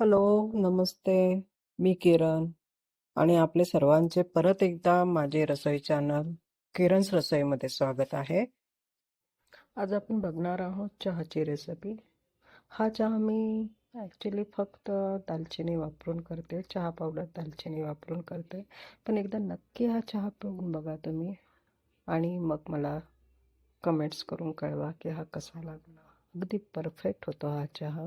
Hello, नमस्ते. मी किरण आणि आपले सर्वांचे परत एकदा माझे रसोई चॅनल किरण's रसोईमध्ये स्वागत आहे. आज आपण बघणार आहोत चहाची रेसिपी. हा चहा मी ॲक्च्युली फक्त दालचिनी वापरून करते, चहा पावडर दालचिनी वापरून करते. पण एकदा नक्की हा चहा पिऊन बघा तुम्ही आणि मग मला कमेंट्स करून कळवा की हा कसा लागला. अगदी परफेक्ट होतो हा चहा.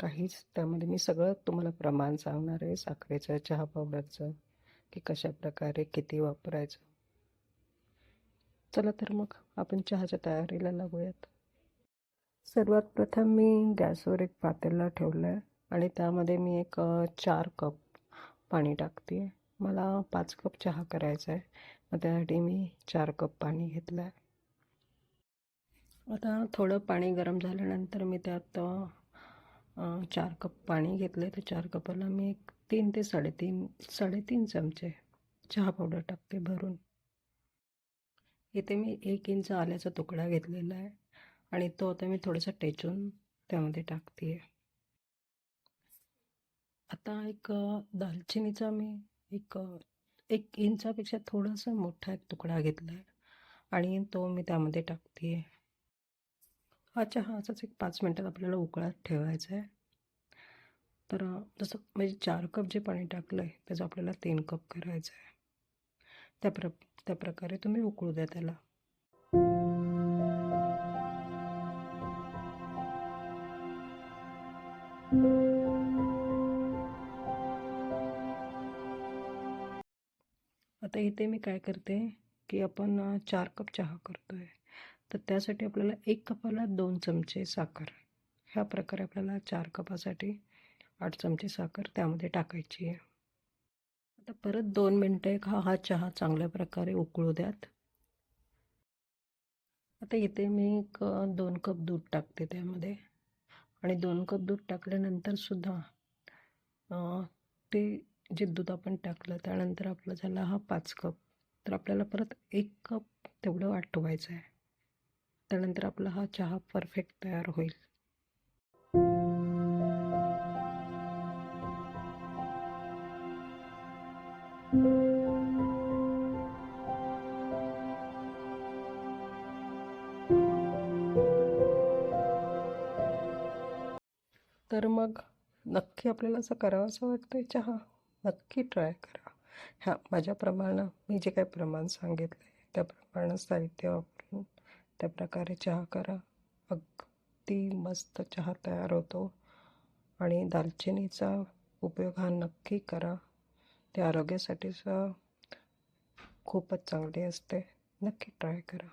काहीच त्यामध्ये मी सगळं तुम्हाला प्रमाण सांगणार आहे साखरेचं, चहा पावडरचं, की कशाप्रकारे किती वापरायचं. चला तर मग आपण चहाच्या तयारीला लागूयात. सर्वात प्रथम मी गॅसवर एक पातेला ठेवलं आहे आणि त्यामध्ये मी एक चार कप पाणी टाकते आहे. मला पाच कप चहा करायचा आहे, मग त्यासाठी मी चार कप पाणी घेतलं आहे. आता थोडं पाणी गरम झाल्यानंतर मी त्यात चार कप पाणी घेतलं आहे, तर चार कपाला मी एक तीन ते साडेतीन साडेतीन चमचे चहा पावडर टाकते भरून. इथे मी एक इंच आल्याचा तुकडा घेतलेला आहे आणि तो आता मी थोडासा टेचून त्यामध्ये टाकते आहे. आता एक दालचिनीचा मी एक एक इंचापेक्षा थोडासा मोठा एक तुकडा घेतला आहे आणि तो मी त्यामध्ये टाकते आहे. हा चहा असाच एक पाच मिनटात आपल्याला उकळत ठेवायचा आहे. तर जसं म्हणजे चार कप जे पाणी टाकलं आहे त्याचं आपल्याला तीन कप करायचं आहे. त्या प्र त्या प्रकारे तुम्ही उकळू द्या त्याला. आता इथे मी काय करते की आपण चार कप चहा करतो आहे तर त्यासाठी आपल्याला एक कपाला दोन चमचे साखर ह्या प्रकारे आपल्याला चार कपासाठी आठ चमचे साखर त्यामध्ये टाकायची आहे. आता परत दोन मिनटं एक हा हा चहा चांगल्या प्रकारे उकळू द्यात. आता इथे मी एक दोन कप दूध टाकते त्यामध्ये आणि दोन कप दूध टाकल्यानंतरसुद्धा ते जे दूध आपण टाकलं त्यानंतर आपला झाला हा पाच कप तर आपल्याला परत एक कप तेवढं आठवायचं आहे. त्यानंतर आपला हा चहा परफेक्ट तयार होईल. तर मग नक्की आपल्याला असं करावं असं वाटतंय चहा नक्की ट्राय करा. ह्या माझ्याप्रमाणे मी जे काही प्रमाण सांगितलं आहे त्याप्रमाणे साहित्य त्या प्रकारे चहा करा. अगदी मस्त चहा तयार होतो आणि दालचिनीचा उपयोग हा नक्की करा. ते आरोग्यासाठी खूपच चांगली असते. नक्की ट्राय करा.